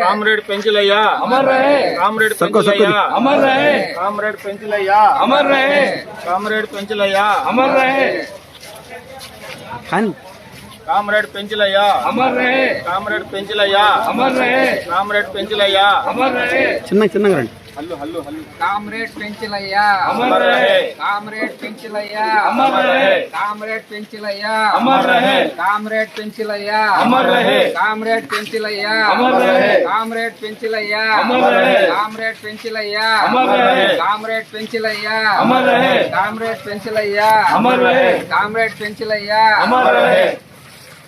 Comrade Penchulayya. Comrade Penchulayya. Comrade Penchulayya. Comrade Penchulayya. Comrade Penchulayya. Comrade Penchulayya. Comrade Penchulayya. చిన్న చిన్నగా రండి. హల్లు హల్లు హల్లు comrade Penchilayya comrade Penchilayya comrade Penchilayya comrade Penchilayya comrade Penchilayya comrade Penchilayya comrade Penchilayya comrade Penchilayya comrade Penchilayya comrade Penchilayya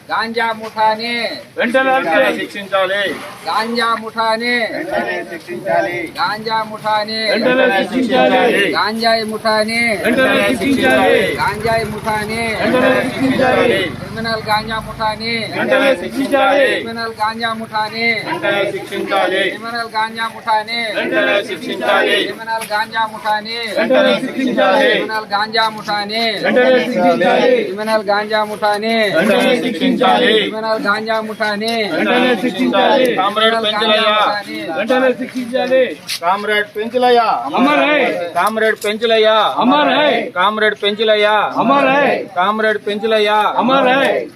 ganja ముఠాని వెంటనే వెంటనే శిక్షించాలి గాంజా ముఠాని వెంటనే శిక్షించాలి గాంజా ముఠాని వెంటనే శిక్షించాలి గాంజాయి ముఠాని వెంటనే శిక్షించాలి గాంజాయి ముఠాని వెంటనే శిక్షించాలి క్రిమినల్ గాంజా ముఠాని। వెంటనే శిక్షించాలి. క్రిమినల్ గాంజా ముఠాని. వెంటనే శిక్షించాలి. క్రిమినల్ గాంజా ముఠాని. వెంటనే శిక్షించాలి. క్రిమినల్ గాంజా ముఠాని. వెంటనే శిక్షించాలి. క్రిమినల్ గాంజా ముఠాని. వెంటనే శిక్షించాలి. క్రిమినల్ గాంజా ముఠాని. వెంటనే శిక్షించాలి. క్రిమినల్ గాంజా ముఠాని. వెంటనే శిక్షించాలి. కామ్రేడ్ పెంచులయ్య. వెంటనే శిక్షించాలి. కామ్రేడ్ పెంచులయ్య. అమర్. కామ్రేడ్ పెంచులయ్య. అమర్. కామ్రేడ్ పెంచులయ్య. అమర్. కామ్రేడ్ పెంచులయ్య. అమర్. రహే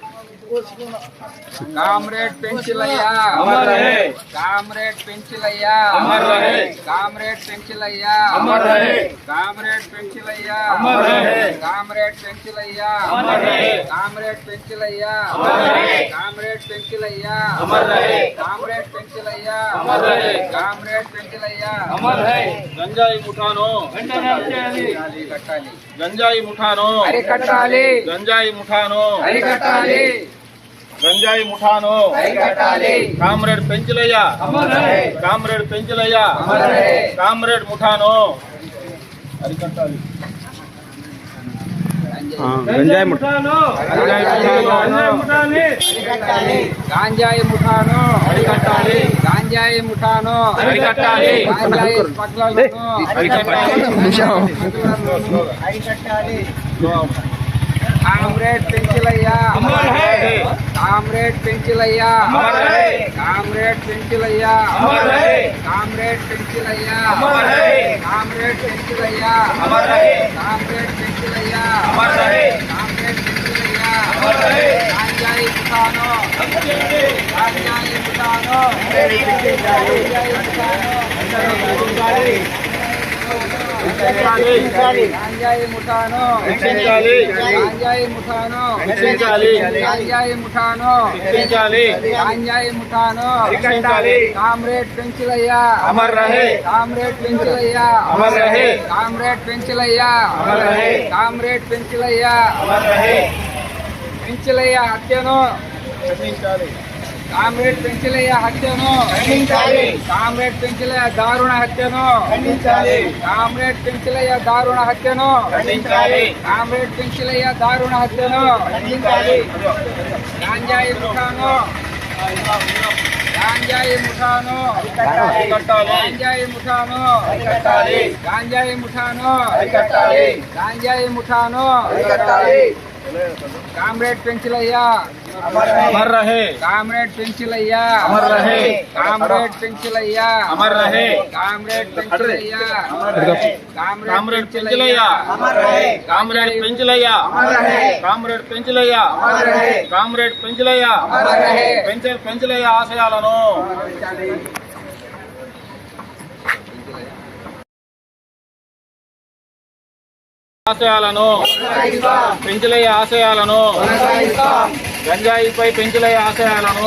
కామ్రేడ్ పెంచిలయ్య. అమర్ రహే. కామ్రేడ్ పెంచిలయ్య. అమర్ రహే. కామ్రేడ్ పెంచిలయ్య. అమర్ రహే. కామ్రేడ్ పెంచిలయ్య. అమర్ రహే. కామ్రేడ్ పెంచిలయ్య. అమర్ రహే. కామ్రేడ్ పెంచిలయ్య. అమర్ రహే. కామ్రేడ్ పెంచిలయ్య. అమర్ రహే. కామ్రేడ్ పెంచిలయ్య. అమర్ రహే. కామ్రేడ్ పెంచిలయ్య. అమర్ రహే. గంజాయి ముఠాను. వెంటనే చేయాలి కట్టాలి గంజాయి ముఠాను. అరికట్టాలి. గంజాయి ముఠాను. అరికట్టాలి. గంజాయి ముఠాను. అరికట్టాలి comrade Penchulayya. Comrade Penchulayya. Comrade ముఠాను. అరికట్టాలి. గంజాయి ముఠ. ముఠాను. గంజాయి ముఠాను. గంజాయి ముఠాని. గాంజాయి ముఠాను. అరికట్టాలి. గాంజాయి ముఠాను. అరికట్టాలి. స్మగ్లర్లను. కామ్రేడ్ పెంచిలయ్య అమర్ రహే కామ్రేడ్ పెంచిలయ్య అమర్ రహే కామ్రేడ్ పెంచిలయ్య అమర్ రహే కామ్రేడ్ పెంచిలయ్య అమర్ రహే కామ్రేడ్ పెంచిలయ్య అమర్ రహే కామ్రేడ్ పెంచిలయ్య అమర్ రహే కామ్రేడ్ పెంచిలయ్య అమర్ రహే గాంజాయి ముఠాను గాంజాయి ముఠాను గాంజాయి గాంజాయి ముఠాను శిక్షించాలి గాంజాయి ముఠాను శిక్షించాలి గాంజాయి ముఠాను గాంజాయి ముఠాను కామ్రేడ్ పెంచిలయ్య. అమర్ రహే కామ్రేడ్ పెంచిలయ్య. అమర్ రహే కామ్రేడ్ అమర్ రహే కామ్రేడ్ అమర్ రహే హత్యను కామ్రేడ్ పెంచిలయ్య హత్యను. ఖండించాలి. కామ్రేడ్ పెంచిలయ్య దారుణ హత్యను. ఖండించాలి. కామ్రేడ్ పెంచిలయ్య దారుణ హత్యను. ఖండించాలి. కామ్రేడ్ పెంచిలయ్య దారుణ హత్యను. ఖండించాలి. గాంజాయి ముఠాను. గాంజాయి ముఠాను. గాంజాయి ముఠాను. గాంజాయి ముఠాను. గాంజాయి ముఠాను. కామ్రేడ్ పెంచిలయ్య అమర్ రహే కామ్రేడ్ పెంచిలయ్య అమర్ రహే కామ్రేడ్ పెంచిలయ్య అమర్ రహే comrade Penchilayya comrade Penchulayya comrade Penchulayya comrade Penchulayya comrade Penchulayya పెంచ పెంచులయ్య ఆశయాలను ఆశయాలను పెంచులయ్య ఆశయాలను గంజాయిపై పెంచులయ్య ఆశయాలను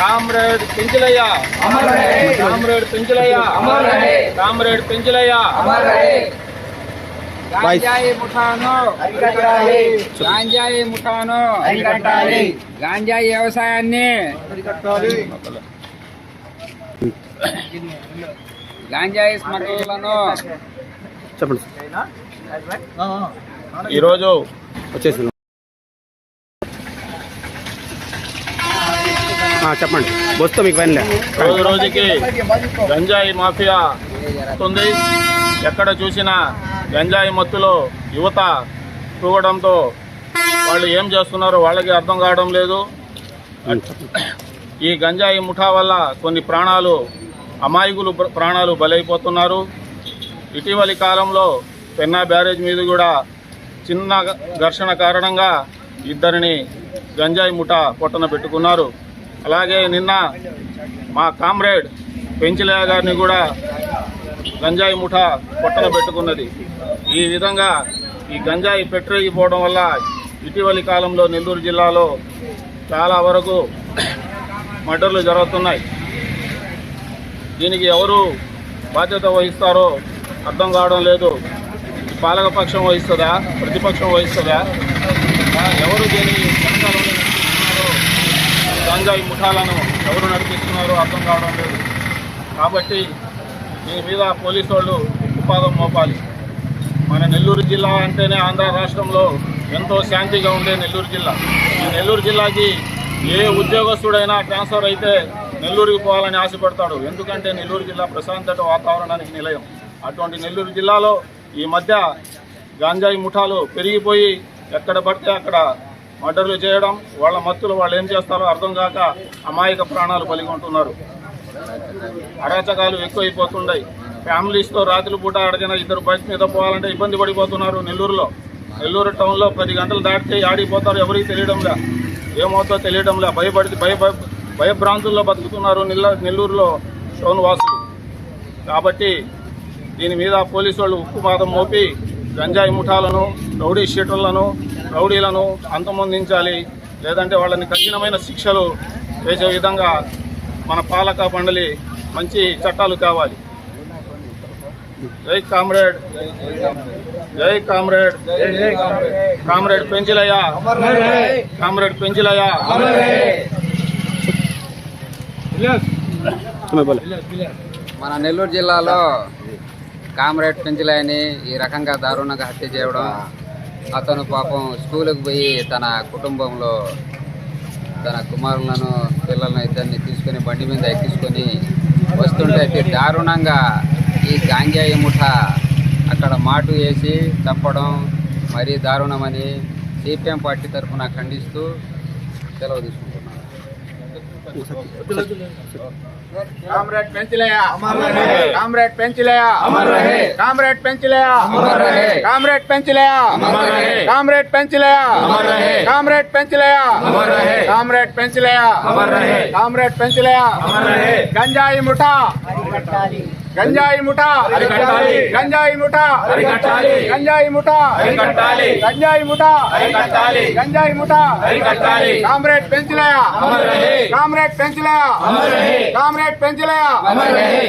comrade Penchulayya. Comrade Penchulayya. Comrade Penchulayya. గాంజాయి ముఠాను గాంజాయి ముఠాను గాంజాయి వ్యవసాయాన్ని గాంజాయి స్మగ్లర్లను చెప్పండి ఈరోజు వచ్చేసింది. చెప్పండి. వస్తా మీకు పనిలే రోజు రోజుకి గంజాయి మాఫియా ఉంది ఎక్కడ చూసినా గంజాయి మత్తులో యువత తూగడంతో వాళ్ళు ఏం చేస్తున్నారో వాళ్ళకి అర్థం కావడం లేదు. ఈ గంజాయి ముఠా వల్ల కొన్ని ప్రాణాలు అమాయకులు ప్ర- ప్రాణాలు బలైపోతున్నారు. ఇటీవలి కాలంలో పెన్నా బ్యారేజ్ మీద కూడా చిన్న ఘర్షణ కారణంగా ఇద్దరిని గంజాయి ముఠ పొట్టన పెట్టుకున్నారు. అలాగే నిన్న మా కామ్రేడ్ పెంచిలయ్య గారిని కూడా గంజాయి ముఠ పొట్టన పెట్టుకున్నది. ఈ విధంగా ఈ గంజాయి పెట్టరేగిపోవడం వల్ల ఇటీవలి కాలంలో నెల్లూరు జిల్లాలో చాలా వరకు మర్డర్లు జరుగుతున్నాయి. దీనికి ఎవరు బాధ్యత వహిస్తారో అర్థం కావడం లేదు. పాలకపక్షం వహిస్తుందా? ప్రతిపక్షం వహిస్తుందా? ఎవరు దీని వెనకాల గంజాయి ముఠాలను ఎవరు నడిపిస్తున్నారో అర్థం కావడం లేదు. కాబట్టి దీని మీద పోలీసు వాళ్ళు ఉపాదం మోపాలి. మన నెల్లూరు జిల్లా అంటేనే ఆంధ్ర రాష్ట్రంలో ఎంతో శాంతిగా ఉండే నెల్లూరు జిల్లా. ఈ నెల్లూరు జిల్లాకి ఏ ఉద్యోగస్తుడైనా ట్రాన్స్ఫర్ అయితే నెల్లూరుకి పోవాలని ఆశపడతాడు. ఎందుకంటే నెల్లూరు జిల్లా ప్రశాంతత వాతావరణానికి నిలయం. అటువంటి నెల్లూరు జిల్లాలో ఈ మధ్య గాంజాయి ముఠాలు పెరిగిపోయి ఎక్కడ పడితే అక్కడ మర్డర్లు చేయడం వాళ్ళ మత్తులు వాళ్ళు ఏం చేస్తారో అర్థం కాక అమాయక ప్రాణాలు పలిగొంటున్నారు అరాచకాలు ఎక్కువైపోతున్నాయి ఫ్యామిలీస్తో రాత్రి పూట అడిగిన ఇద్దరు బైక్ మీద పోవాలంటే ఇబ్బంది పడిపోతున్నారు నెల్లూరులో. నెల్లూరు టౌన్లో పది గంటలు దాటితే ఆడిపోతారు ఎవరికి తెలియడంలే? ఏమవుతో తెలియడంలే? భయపడి భయ భయ- భయభ్రాంతుల్లో బతుకుతున్నారు నెల్ల నెల్లూరులో టౌన్ వాసులు కాబట్టి దీని మీద పోలీసు వాళ్ళు ఉక్కుపాతం మోపి గంజాయి ముఠాలను రౌడీ షీటర్లను రౌడీలను అంతమొందించాలి. లేదంటే వాళ్ళని కఠినమైన శిక్షలు వేసే విధంగా మన పాలక మండలి మంచి చట్టాలు కావాలి. జై కామ్రేడ్. జై కామ్రేడ్. కామ్రేడ్ పెంచిలయ్యా కామ్రేడ్ పెంచిలయ్యా మన నెల్లూరు జిల్లాలో కామ్రేడ్ పెంచలేని ఈ రకంగా దారుణంగా హత్య చేయడం అతను పాపం స్కూల్కి పోయి తన కుటుంబంలో తన కుమారులను పిల్లలను ఇద్దరిని తీసుకొని బండి మీద ఎక్కించుకొని వస్తుంటే అతి దారుణంగా ఈ గాంజాయి ముఠ అక్కడ మాటు వేసి చంపడం మరీ దారుణమని సిపిఎం పార్టీ తరఫున ఖండిస్తూ సెలవు తీసుకుంటున్నాను. Comrade Penchilaiah comrade Penchilaiah comrade రహే. కామ్రేడ్ పెంచిలయ్య రహే. కామ్రేడ్ రహే. కామ్రేడ్ రహే. కామ్రేడ్ రహే. కామ్రేడ్ రహే. గంజాయి ముఠా గంజాయి ముఠా అరికట్టాలి. గంజాయి ముఠా అరికట్టాలి. గంజాయి ముఠా అరికట్టాలి. గంజాయి ముఠా అరికట్టాలి. గంజాయి ముఠా అరికట్టాలి. కామ్రేడ్ పెంచిలయ్య అమర్ రహే. కామ్రేడ్ పెంచిలయ్య అమర్ రహే. కామ్రేడ్ పెంచిలయ్య అమర్ రహే.